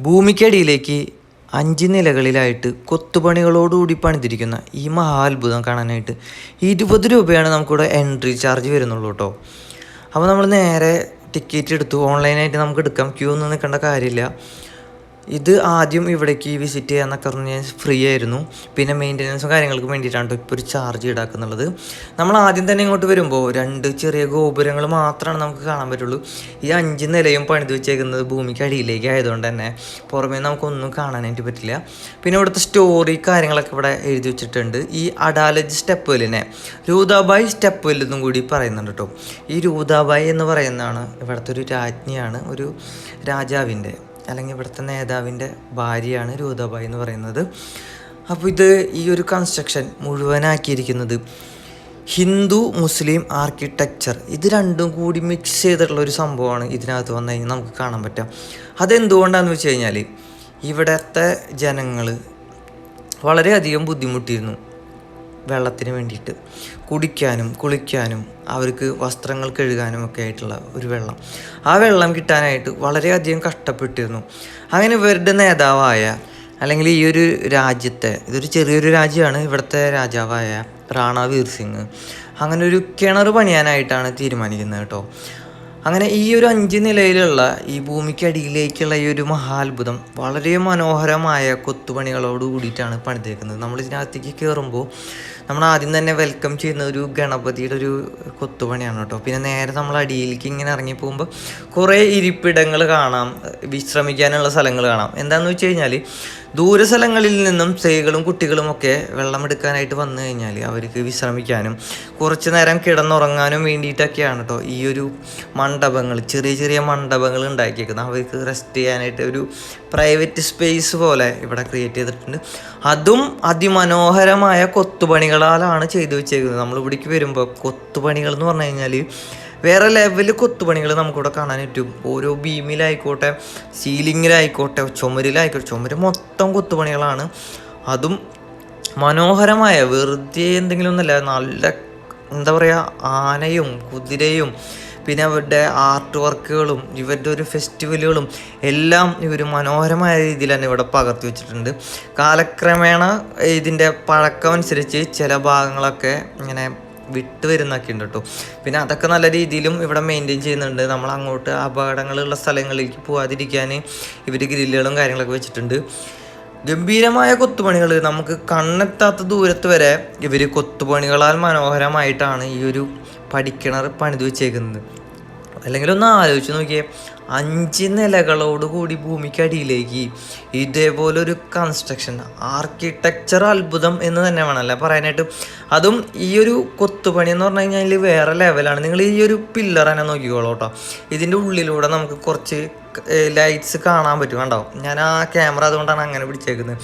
ഭൂമിക്കടിയിലേക്ക് അഞ്ച് നിലകളിലായിട്ട് കൊത്തുപണികളോടുകൂടി പണിതിരിക്കുന്ന ഈ മഹാത്ഭുതം കാണാനായിട്ട് ഇരുപത് രൂപയാണ് നമുക്കിവിടെ എൻട്രി ചാർജ് വരുന്നുള്ളൂ കേട്ടോ. അപ്പോൾ നമ്മൾ നേരെ ടിക്കറ്റ് എടുത്തു ഓൺലൈനായിട്ട് നമുക്ക് എടുക്കാം. ക്യൂ ഒന്നും നിൽക്കേണ്ട കാര്യമില്ല. ഇത് ആദ്യം ഇവിടേക്ക് വിസിറ്റ് ചെയ്യാന്നൊക്കെ പറഞ്ഞാൽ ഫ്രീ ആയിരുന്നു. പിന്നെ മെയിന്റനൻസും കാര്യങ്ങൾക്ക് വേണ്ടിയിട്ടാണ് ഇപ്പോൾ ഒരു ചാർജ് ഈടാക്കുന്നുള്ളത്. നമ്മൾ ആദ്യം തന്നെ ഇങ്ങോട്ട് വരുമ്പോൾ രണ്ട് ചെറിയ ഗോപുരങ്ങൾ മാത്രമാണ് നമുക്ക് കാണാൻ പറ്റുള്ളൂ. ഈ അഞ്ച് നിലയും പണിത് വെച്ചേക്കുന്നത് ഭൂമിക്ക് അടിയിലേക്ക് ആയതുകൊണ്ട് തന്നെ പുറമേ നമുക്കൊന്നും കാണാനായിട്ട് പറ്റില്ല. പിന്നെ ഇവിടുത്തെ സ്റ്റോറി കാര്യങ്ങളൊക്കെ ഇവിടെ എഴുതി വെച്ചിട്ടുണ്ട്. ഈ അഡാലജ് സ്റ്റെപ്പ് വെല്ലിനെ രൂതാബായ് സ്റ്റെപ്പ് വെല്ലെന്നും കൂടി പറയുന്നുണ്ട് കേട്ടോ ഈ രൂതാബായ് എന്ന് പറയുന്നതാണ് ഇവിടുത്തെ ഒരു രാജ്ഞിയാണ് ഒരു രാജാവിന്റെ. അല്ലെങ്കിൽ ഇവിടുത്തെ നേതാവിന്റെ ഭാര്യയാണ് രൂതാബായി എന്ന് പറയുന്നത്. അപ്പോൾ ഇത് ഈ ഒരു കൺസ്ട്രക്ഷൻ മുഴുവനാക്കിയിരിക്കുന്നത് ഹിന്ദു മുസ്ലിം ആർക്കിടെക്ചർ ഇത് രണ്ടും കൂടി മിക്സ് ചെയ്തിട്ടുള്ള ഒരു സംഭവമാണ് ഇതിനകത്ത് വന്നു കഴിഞ്ഞാൽ നമുക്ക് കാണാൻ പറ്റുക അതെന്തുകൊണ്ടാണെന്ന് വെച്ച് കഴിഞ്ഞാൽ ഇവിടുത്തെ ജനങ്ങൾ വളരെയധികം ബുദ്ധിമുട്ടിയിരുന്നു. വെള്ളത്തിന് വേണ്ടിയിട്ട് കുടിക്കാനും കുളിക്കാനും അവർക്ക് വസ്ത്രങ്ങൾ കഴുകാനും ഒക്കെ ആയിട്ടുള്ള ഒരു വെള്ളം. ആ വെള്ളം കിട്ടാനായിട്ട് വളരെയധികം കഷ്ടപ്പെട്ടിരുന്നു. അങ്ങനെ ഇവരുടെ നേതാവായ അല്ലെങ്കിൽ ഈ ഒരു രാജ്യത്തെ ഇതൊരു ചെറിയൊരു രാജ്യമാണ് ഇവിടുത്തെ രാജാവായ റാണ വീർ സിംഗ് അങ്ങനെ ഒരു കിണർ പണിയാനായിട്ടാണ് തീരുമാനിക്കുന്നത് കേട്ടോ. അങ്ങനെ ഈ ഒരു അഞ്ച് നിലയിലുള്ള ഈ ഭൂമിക്കടിയിലേക്കുള്ള ഈ ഒരു മഹാത്ഭുതം വളരെ മനോഹരമായ കൊത്തുപണികളോട് കൂടിയിട്ടാണ് പണിതേക്കുന്നത്. നമ്മൾ ഇതിനകത്തേക്ക് കയറുമ്പോൾ നമ്മൾ ആദ്യം തന്നെ വെൽക്കം ചെയ്യുന്ന ഒരു ഗണപതിയുടെ ഒരു കൊത്തുപണിയാണ് കേട്ടോ. പിന്നെ നേരെ നമ്മൾ അടിയിലേക്ക് ഇങ്ങനെ ഇറങ്ങി പോകുമ്പോൾ കുറേ ഇരിപ്പിടങ്ങൾ കാണാം വിശ്രമിക്കാനുള്ള സ്ഥലങ്ങൾ കാണാം. എന്താണെന്ന് വെച്ച് കഴിഞ്ഞാൽ ദൂര സ്ഥലങ്ങളിൽ നിന്നും സ്ത്രീകളും കുട്ടികളുമൊക്കെ വെള്ളം എടുക്കാനായിട്ട് വന്നു കഴിഞ്ഞാൽ അവർക്ക് വിശ്രമിക്കാനും കുറച്ച് നേരം കിടന്നുറങ്ങാനും വേണ്ടിയിട്ടൊക്കെയാണ് കേട്ടോ ഈ ഒരു മണ്ഡപങ്ങൾ ചെറിയ ചെറിയ മണ്ഡപങ്ങൾ ഉണ്ടാക്കിയേക്കുന്നത്. അവർക്ക് റെസ്റ്റ് ചെയ്യാനായിട്ട് ഒരു പ്രൈവറ്റ് സ്പേസ് പോലെ ഇവിടെ ക്രിയേറ്റ് ചെയ്തിട്ടുണ്ട്. അതും അതിമനോഹരമായ കൊത്തുപണികളാലാണ് ചെയ്തു വെച്ചേക്കുന്നത്. നമ്മൾ ഇവിടേക്ക് വരുമ്പോൾ കൊത്തുപണികൾ എന്ന് പറഞ്ഞു കഴിഞ്ഞാൽ വേറെ ലെവൽ കൊത്തുപണികൾ നമുക്കിവിടെ കാണാൻ പറ്റും. ഓരോ ബീമിലായിക്കോട്ടെ സീലിങ്ങിലായിക്കോട്ടെ ചുമരിലായിക്കോട്ടെ ചുമര് മൊത്തം കൊത്തുപണികളാണ്. അതും മനോഹരമായ വെറുതെ എന്തെങ്കിലും ഒന്നല്ല നല്ല എന്താ പറയുക ആനയും കുതിരയും പിന്നെ അവരുടെ ആർട്ട് വർക്കുകളും ഇവരുടെ ഒരു ഫെസ്റ്റിവലുകളും എല്ലാം ഇവർ മനോഹരമായ രീതിയിൽ തന്നെ ഇവിടെ പകർത്തി വെച്ചിട്ടുണ്ട്. കാലക്രമേണ ഇതിന്റെ പഴക്കമനുസരിച്ച് ചില ഭാഗങ്ങളൊക്കെ ഇങ്ങനെ വിട്ട് വരുന്നൊക്കെ ഉണ്ട് കേട്ടോ. പിന്നെ അതൊക്കെ നല്ല രീതിയിലും ഇവിടെ മെയിന്റെയിൻ ചെയ്യുന്നുണ്ട്. നമ്മൾ അങ്ങോട്ട് അപകടങ്ങളുള്ള സ്ഥലങ്ങളിലേക്ക് പോകാതിരിക്കാൻ ഇവർ ഗ്രില്ലുകളും കാര്യങ്ങളൊക്കെ വെച്ചിട്ടുണ്ട്. ഗംഭീരമായ കൊത്തുപണികൾ. നമുക്ക് കണ്ണെത്താത്ത ദൂരത്ത് വരെ ഇവർ കൊത്തുപണികളാൽ മനോഹരമായിട്ടാണ് ഈ ഒരു പടിക്കിണർ പണിത് വെച്ചേക്കുന്നത്. അല്ലെങ്കിൽ ഒന്ന് ആലോചിച്ച് നോക്കിയേ അഞ്ച് നിലകളോട് കൂടി ഭൂമിക്കടിയിലേക്ക് ഇതേപോലെ ഒരു കൺസ്ട്രക്ഷൻ ആർക്കിടെക്ചർ അത്ഭുതം എന്ന് തന്നെ വേണമല്ലേ പറയാനായിട്ട്. അതും ഈ ഒരു കൊത്തുപണി എന്ന് പറഞ്ഞു കഴിഞ്ഞാൽ വേറെ ലെവലാണ് നിങ്ങൾ ഈ ഒരു പില്ലർ തന്നെ നോക്കിക്കോളൂ കേട്ടോ. ഇതിന്റെ ഉള്ളിലൂടെ നമുക്ക് കുറച്ച് ലൈറ്റ്സ് കാണാൻ പറ്റും കണ്ടോ? ഞാൻ ആ ക്യാമറ അതുകൊണ്ടാണ് അങ്ങനെ പിടിച്ചേക്കുന്നത്.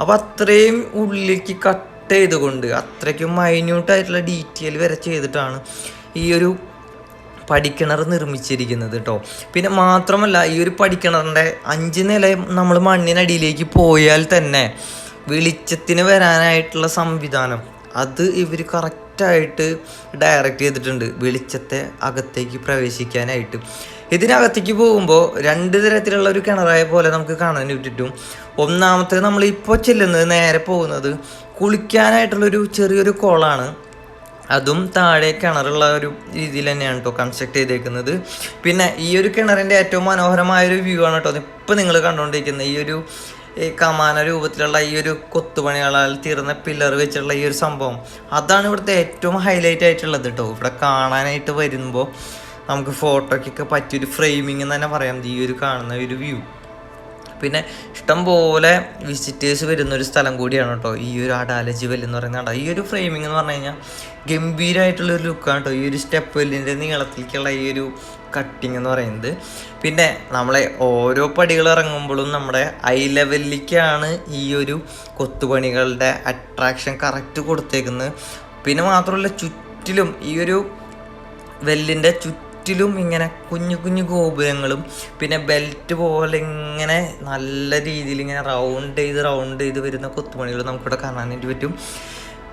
അപ്പോൾ അത്രയും ഉള്ളിലേക്ക് കട്ട് ചെയ്തുകൊണ്ട് അത്രയ്ക്കും മൈന്യൂട്ടായിട്ടുള്ള ഡീറ്റെയിൽ വരെ ചെയ്തിട്ടാണ് ഈ ഒരു പടിക്കിണർ നിർമ്മിച്ചിരിക്കുന്നത് കേട്ടോ പിന്നെ മാത്രമല്ല ഈ ഒരു പടിക്കിണറിന്റെ അഞ്ച് നില നമ്മൾ മണ്ണിനടിയിലേക്ക് പോയാൽ തന്നെ വെളിച്ചത്തിന് വരാനായിട്ടുള്ള സംവിധാനം അത് ഇവർ കറക്റ്റായിട്ട് ഡയറക്റ്റ് ചെയ്തിട്ടുണ്ട്. വെളിച്ചത്തെ അകത്തേക്ക് പ്രവേശിക്കാനായിട്ട്. ഇതിനകത്തേക്ക് പോകുമ്പോൾ രണ്ട് തരത്തിലുള്ള ഒരു കിണറായ പോലെ നമുക്ക് കാണാൻ പറ്റും. ഒന്നാമത്തെ നമ്മൾ ഇപ്പോൾ ചെല്ലുന്നത് നേരെ പോകുന്നത് കുളിക്കാനായിട്ടുള്ളൊരു ചെറിയൊരു കുളമാണ് അതും താഴെ കിണറുള്ള ഒരു രീതിയിൽ തന്നെയാണ് കേട്ടോ കൺസ്ട്രക്ട് ചെയ്തേക്കുന്നത്. പിന്നെ ഈ ഒരു കിണറിന്റെ ഏറ്റവും മനോഹരമായ ഒരു വ്യൂ ആണ് കേട്ടോ ഇപ്പോൾ നിങ്ങൾ കണ്ടുകൊണ്ടിരിക്കുന്നത് ഈ ഒരു കമാന രൂപത്തിലുള്ള ഈ ഒരു കൊത്തുപണികളാൽ തീർന്ന പില്ലർ വെച്ചിട്ടുള്ള ഈ ഒരു സംഭവം. അതാണ് ഇവിടുത്തെ ഏറ്റവും ഹൈലൈറ്റ് ആയിട്ടുള്ളത് കേട്ടോ ഇവിടെ കാണാനായിട്ട് വരുമ്പോൾ നമുക്ക് ഫോട്ടോയ്ക്കൊക്കെ പറ്റിയൊരു ഫ്രെയിമിംഗ് എന്ന് തന്നെ പറയാം. ഈ ഒരു കാണുന്ന ഒരു വ്യൂ പിന്നെ ഇഷ്ടം പോലെ വിസിറ്റേഴ്സ് വരുന്ന ഒരു സ്ഥലം കൂടിയാണ് കേട്ടോ. ഈ ഒരു അഡാലജി വെല്ല് എന്ന് പറയുന്നത് ഈ ഒരു ഫ്രെയിമിംഗ് എന്ന് പറഞ്ഞു കഴിഞ്ഞാൽ ഗംഭീരമായിട്ടുള്ള ഒരു ലുക്കാണ് കേട്ടോ. ഈ ഒരു സ്റ്റെപ്പ് വെല്ലിന്റെ നീളത്തിലേക്കുള്ള ഈ ഒരു കട്ടിങ് എന്ന് പറയുന്നത്. പിന്നെ നമ്മളെ ഓരോ പടികൾ ഇറങ്ങുമ്പോഴും നമ്മുടെ ഐ ലെവലിലേക്കാണ് ഈ ഒരു കൊത്തുപണികളുടെ അട്രാക്ഷൻ കറക്റ്റ് കൊടുത്തേക്കുന്നത്. പിന്നെ മാത്രമല്ല ചുറ്റിലും ഈ ഒരു വെല്ലിന്റെ ചുറ്റും ചുറ്റിലും ഇങ്ങനെ കുഞ്ഞു കുഞ്ഞു ഗോപുരങ്ങളും പിന്നെ ബെൽറ്റ് പോലെ ഇങ്ങനെ നല്ല രീതിയിൽ ഇങ്ങനെ റൗണ്ട് ചെയ്ത് റൗണ്ട് ചെയ്ത് വരുന്ന കൊത്തുപണികൾ നമുക്കിവിടെ കാണാനായിട്ട് പറ്റും.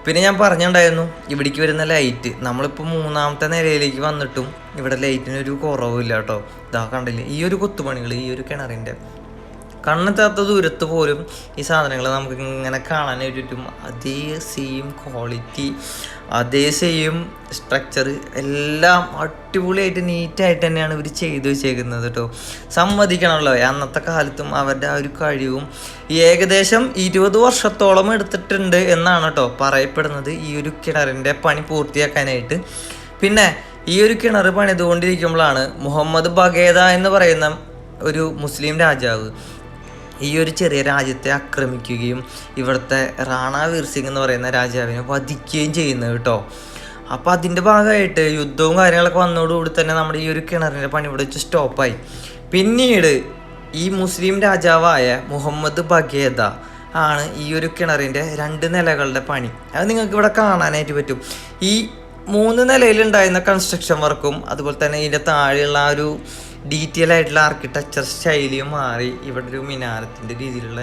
പിന്നെ ഞാൻ പറഞ്ഞിട്ടുണ്ടായിരുന്നു ഇവിടേക്ക് വരുന്ന ലൈറ്റ്. നമ്മളിപ്പോൾ മൂന്നാമത്തെ നിലയിലേക്ക് വന്നിട്ടും ഇവിടെ ലൈറ്റിനൊരു കുറവില്ല കേട്ടോ. ഇതാ കണ്ടില്ലേ ഈ ഒരു കൊത്തുപണികൾ ഈ ഒരു കിണറിന്റെ. കണ്ണെത്താത്ത ദൂരത്ത് പോലും ഈ സാധനങ്ങൾ നമുക്ക് ഇങ്ങനെ കാണാനായിട്ട് പറ്റും. അതേ സെയിം ക്വാളിറ്റി അതേ സെയിം സ്ട്രക്ചർ എല്ലാം അടിപൊളിയായിട്ട് നീറ്റായിട്ട് തന്നെയാണ് ഇവർ ചെയ്തു വെച്ചേക്കുന്നത് കേട്ടോ സമ്മതിക്കണമല്ലോ അന്നത്തെ കാലത്തും അവരുടെ ആ ഒരു കഴിവും ഏകദേശം ഇരുപത് വർഷത്തോളം എടുത്തിട്ടുണ്ട് എന്നാണ് കേട്ടോ പറയപ്പെടുന്നത്. ഈ ഒരു കിണറിന്റെ പണി പൂർത്തിയാക്കാനായിട്ട്. പിന്നെ ഈ ഒരു കിണർ പണിതുകൊണ്ടിരിക്കുമ്പോഴാണ് മുഹമ്മദ് ബഗേദ എന്ന് പറയുന്ന ഒരു മുസ്ലിം രാജാവ് ഈ ഒരു ചെറിയ രാജ്യത്തെ ആക്രമിക്കുകയും ഇവിടുത്തെ റാണ വീർ സിംഗ് എന്ന് പറയുന്ന രാജാവിനെ വധിക്കുകയും ചെയ്യുന്നത് കേട്ടോ. അപ്പോൾ അതിന്റെ ഭാഗമായിട്ട് യുദ്ധവും കാര്യങ്ങളൊക്കെ വന്നതോടുകൂടി തന്നെ നമ്മുടെ ഈ ഒരു കിണറിന്റെ പണി ഇവിടെ വെച്ച് സ്റ്റോപ്പായി പിന്നീട് ഈ മുസ്ലിം രാജാവായ മുഹമ്മദ് ബഗേദ ആണ് ഈ ഒരു കിണറിന്റെ രണ്ട് നിലകളുടെ പണി. അത് നിങ്ങൾക്ക് ഇവിടെ കാണാനായിട്ട് പറ്റും. ഈ മൂന്ന് നിലയിലുണ്ടായിരുന്ന കൺസ്ട്രക്ഷൻ വർക്കും അതുപോലെ തന്നെ ഇതിന്റെ താഴെയുള്ള ആ ഒരു ഡീറ്റെയിൽ ആയിട്ടുള്ള ആർക്കിടെക്ചർ ശൈലിയും മാറി. ഇവിടെ ഒരു മിനാരത്തിന്റെ രീതിയിലുള്ള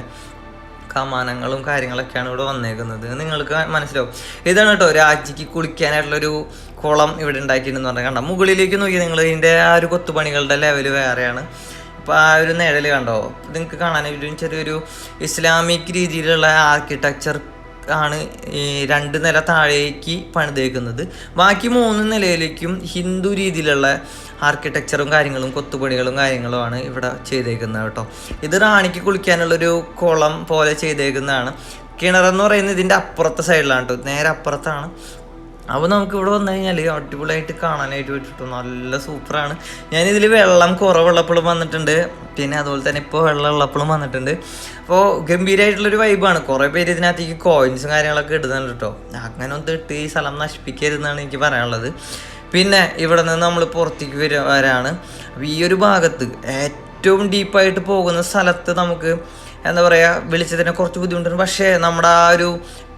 കമാനങ്ങളും കാര്യങ്ങളൊക്കെയാണ് ഇവിടെ വന്നേക്കുന്നത്. നിങ്ങൾക്ക് മനസ്സിലാവും. ഇതാണ് കേട്ടോ രാജ്യക്ക് കുളിക്കാനായിട്ടുള്ളൊരു കുളം ഇവിടെ ഉണ്ടാക്കിയിട്ടുണ്ടെന്ന് പറഞ്ഞാൽ കണ്ടോ? മുകളിലേക്ക് നോക്കി നിങ്ങൾ ഇതിന്റെ ആ ഒരു കൊത്തുപണികളുടെ ലെവൽ വേറെയാണ്. അപ്പോൾ ആ ഒരു നിഴൽ കണ്ടോ? നിങ്ങൾക്ക് കാണാനായിട്ട് ചെറിയൊരു ഇസ്ലാമിക് രീതിയിലുള്ള ആർക്കിടെക്ചർ ആണ് രണ്ട് നില താഴേക്ക് പണിതേക്കുന്നത്. ബാക്കി മൂന്ന് നിലയിലേക്കും ഹിന്ദു രീതിയിലുള്ള ആർക്കിടെക്ചറും കാര്യങ്ങളും കൊത്തുപണികളും കാര്യങ്ങളുമാണ് ഇവിടെ ചെയ്തേക്കുന്നത് കേട്ടോ. ഇത് റാണിക്ക് കുളിക്കാനുള്ളൊരു കുളം പോലെ ചെയ്തേക്കുന്നതാണ്. കിണറെന്ന് പറയുന്നത് ഇതിന്റെ അപ്പുറത്തെ സൈഡിലാണ് കേട്ടോ. നേരെ അപ്പുറത്താണ്. അപ്പോൾ നമുക്ക് ഇവിടെ വന്നു കഴിഞ്ഞാൽ അടിപൊളിയായിട്ട് കാണാനായിട്ട് പറ്റിട്ടു. നല്ല സൂപ്പറാണ്. ഞാനിതിൽ വെള്ളം കുറവുള്ളപ്പോഴും വന്നിട്ടുണ്ട്. പിന്നെ അതുപോലെ തന്നെ ഇപ്പോൾ വെള്ളം ഉള്ളപ്പോഴും വന്നിട്ടുണ്ട് അപ്പോൾ ഗംഭീരമായിട്ടുള്ളൊരു വൈബാണ് കുറേ പേര് ഇതിനകത്തേക്ക് കോയിൻസും കാര്യങ്ങളൊക്കെ ഇടുന്നുണ്ട് കേട്ടോ അങ്ങനെ ഒന്ന് ഇട്ട് ഈ സ്ഥലം നശിപ്പിക്കരുതെന്നാണ് എനിക്ക് പറയാനുള്ളത്. പിന്നെ ഇവിടെ നിന്ന് നമ്മൾ പുറത്തേക്ക് വര വരാണ്. അപ്പോൾ ഈ ഒരു ഭാഗത്ത് ഏറ്റവും ഡീപ്പായിട്ട് പോകുന്ന സ്ഥലത്ത് നമുക്ക് എന്താ പറയുക വിളിച്ചതിനെ കുറച്ച് ബുദ്ധിമുട്ടുണ്ട്. പക്ഷേ നമ്മുടെ ആ ഒരു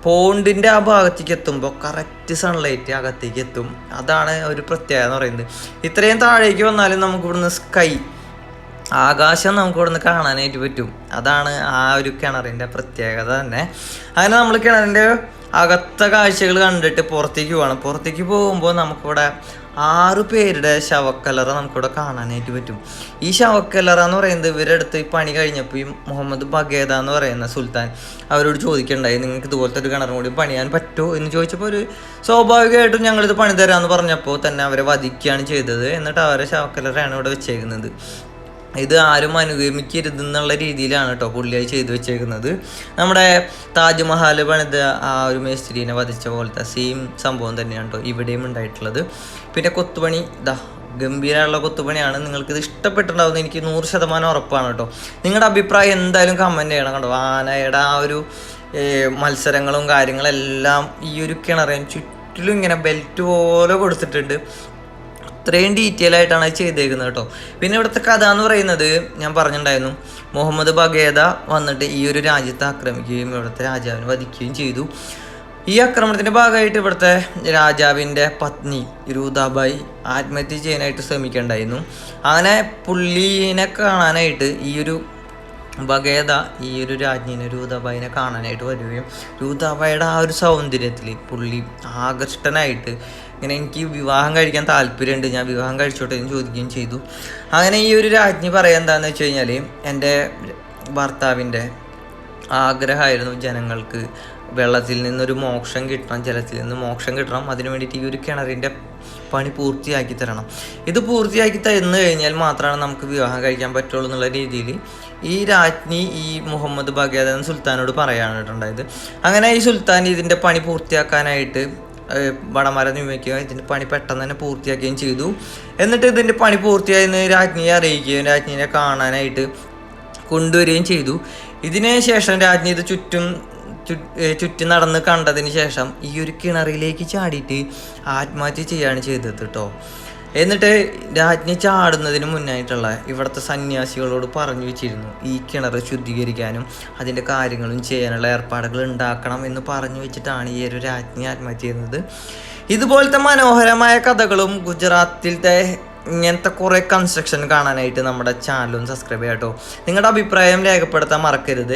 പോണ്ടിന്റെ ആ ഭാഗത്തേക്ക് എത്തുമ്പോൾ കറക്റ്റ് സൺലൈറ്റ് അകത്തേക്ക് എത്തും. അതാണ് ഒരു പ്രത്യേകത എന്ന് പറയുന്നത്. ഇത്രയും താഴേക്ക് വന്നാലും നമുക്ക് ഇവിടുന്ന് സ്കൈ ആകാശം നമുക്ക് ഇവിടുന്ന് കാണാനായിട്ട് പറ്റും. അതാണ് ആ ഒരു കിണറിന്റെ പ്രത്യേകത തന്നെ. അങ്ങനെ നമ്മൾ കിണറിന്റെ അകത്ത കാഴ്ചകൾ കണ്ടിട്ട് പുറത്തേക്ക് പോകണം പുറത്തേക്ക് പോകുമ്പോൾ നമുക്കിവിടെ ആറ് പേരുടെ ശവക്കല്ലറ നമുക്കിവിടെ കാണാനായിട്ട് പറ്റും. ഈ ശവക്കല്ലറ എന്ന് പറയുന്നത് ഇവരുടെ അടുത്ത് ഈ പണി കഴിഞ്ഞപ്പോൾ ഈ മുഹമ്മദ് ബഗേദ എന്ന് പറയുന്ന സുൽത്താൻ അവരോട് ചോദിക്കണ്ടായി നിങ്ങൾക്ക് ഇതുപോലത്തെ ഒരു കിണറും കൂടി പണിയാൻ പറ്റുമോ? എന്ന് ചോദിച്ചപ്പോൾ ഒരു സ്വാഭാവികമായിട്ടും ഞങ്ങളിത് പണി തരാമെന്ന് പറഞ്ഞപ്പോൾ തന്നെ അവരെ വധിക്കുകയാണ് ചെയ്തത്. എന്നിട്ട് അവരെ ശവക്കല്ലറയാണ് ഇവിടെ വെച്ചേക്കുന്നത്. ഇത് ആരും അനുഗമിക്കരുതെന്നുള്ള രീതിയിലാണ് കേട്ടോ പുള്ളിയായി ചെയ്തു വെച്ചേക്കുന്നത്. നമ്മുടെ താജ്മഹൽ പണിത ആ ഒരു മേസ്ത്രീനെ വധിച്ച പോലത്തെ സെയിം സംഭവം തന്നെയാണ് കേട്ടോ ഇവിടെയും ഉണ്ടായിട്ടുള്ളത്. പിന്നെ കൊത്തുപണി ഇതാ ഗംഭീരമുള്ള കൊത്തുപണിയാണ്. നിങ്ങൾക്കിത് ഇഷ്ടപ്പെട്ടിട്ടുണ്ടാവുന്ന എനിക്ക് നൂറ് ശതമാനം ഉറപ്പാണ് കേട്ടോ നിങ്ങളുടെ അഭിപ്രായം എന്തായാലും കമന്റ് ചെയ്യണം കേട്ടോ ആനയുടെ ആ ഒരു മത്സരങ്ങളും മത്സരങ്ങളും കാര്യങ്ങളെല്ലാം ഈ ഒരു കിണറിന് ചുറ്റിലും ഇങ്ങനെ ബെൽറ്റ് പോലെ കൊടുത്തിട്ടുണ്ട്. അത്രയും ഡീറ്റെയിൽ ആയിട്ടാണ് അത് ചെയ്തേക്കുന്നത് കേട്ടോ. പിന്നെ ഇവിടുത്തെ കഥ എന്ന് പറയുന്നത് ഞാൻ പറഞ്ഞിട്ടുണ്ടായിരുന്നു. മുഹമ്മദ് ബഗേദ വന്നിട്ട് ഈ ഒരു രാജ്യത്തെ ആക്രമിക്കുകയും ഇവിടുത്തെ രാജാവിനെ വധിക്കുകയും ചെയ്തു. ഈ ആക്രമണത്തിന്റെ ഭാഗമായിട്ട് ഇവിടുത്തെ രാജാവിന്റെ പത്നി രൂതാബായി ആത്മഹത്യ ചെയ്യാനായിട്ട് ശ്രമിക്കണ്ടായിരുന്നു അങ്ങനെ പുള്ളീനെ കാണാനായിട്ട് ഈ ഒരു ബഗേദ ഈ ഒരു രാജ്ഞിനെ രൂതാബായിനെ കാണാനായിട്ട് വരികയും രൂതാബായിയുടെ ആ ഒരു സൗന്ദര്യത്തിൽ പുള്ളി ആകർഷ്ടനായിട്ട് ഇങ്ങനെ എനിക്ക് വിവാഹം കഴിക്കാൻ താല്പര്യമുണ്ട്. ഞാൻ വിവാഹം കഴിച്ചോട്ടെ എന്ന് ചോദിക്കുകയും ചെയ്തു. അങ്ങനെ ഈ ഒരു രാജ്ഞി പറയാൻ എന്താണെന്ന് വെച്ച് കഴിഞ്ഞാൽ എന്റെ ഭർത്താവിന്റെ ആഗ്രഹമായിരുന്നു ജനങ്ങൾക്ക് വെള്ളത്തിൽ നിന്നൊരു മോക്ഷം കിട്ടണം ജലത്തിൽ നിന്ന് മോക്ഷം കിട്ടണം. അതിനു വേണ്ടിയിട്ട് ഈ ഒരു കിണറിന്റെ പണി പൂർത്തിയാക്കി തരണം. ഇത് പൂർത്തിയാക്കി തന്നു കഴിഞ്ഞാൽ മാത്രമാണ് നമുക്ക് വിവാഹം കഴിക്കാൻ പറ്റുള്ളൂ എന്നുള്ള രീതിയിൽ ഈ രാജ്ഞി ഈ മുഹമ്മദ് ബഗേദൻ സുൽത്താനോട് പറയാനായിട്ടുണ്ടായത്. അങ്ങനെ ഈ സുൽത്താൻ ഇതിന്റെ പണി പൂർത്തിയാക്കാനായിട്ട് ഏഹ് വടമര നിയമിക്കുകയും ഇതിന്റെ പണി പെട്ടെന്ന് തന്നെ പൂർത്തിയാക്കുകയും ചെയ്തു. എന്നിട്ട് ഇതിന്റെ പണി പൂർത്തിയായെന്ന് രാജ്ഞിയെ അറിയിക്കുകയും രാജ്ഞിനെ കാണാനായിട്ട് കൊണ്ടുവരികയും ചെയ്തു. ഇതിന് ശേഷം രാജ്ഞി ഇത് ചുറ്റും ചുറ്റി നടന്ന് കണ്ടതിന് ശേഷം ഈ ഒരു കിണറിലേക്ക് ചാടിയിട്ട് ആത്മഹത്യ ചെയ്യുകയാണ് ചെയ്തത് കേട്ടോ. എന്നിട്ട് രാജ്ഞി ചാടുന്നതിന് മുന്നായിട്ടുള്ള ഇവിടുത്തെ സന്യാസികളോട് പറഞ്ഞു വെച്ചിരുന്നു ഈ കിണർ ശുദ്ധീകരിക്കാനും അതിന്റെ കാര്യങ്ങളും ചെയ്യാനുള്ള ഏർപ്പാടുകൾ ഉണ്ടാക്കണം എന്ന് പറഞ്ഞു വെച്ചിട്ടാണ് ഈ ഒരു രാജ്ഞി ആത്മഹത്യ ചെയ്യുന്നത് ഇതുപോലത്തെ മനോഹരമായ കഥകളും ഗുജറാത്തിലത്തെ ഇങ്ങനത്തെ കുറേ കൺസ്ട്രക്ഷൻ കാണാനായിട്ട് നമ്മുടെ ചാനലും സബ്സ്ക്രൈബ് ചെയ്യാം കേട്ടോ നിങ്ങളുടെ അഭിപ്രായം രേഖപ്പെടുത്താൻ മറക്കരുത്.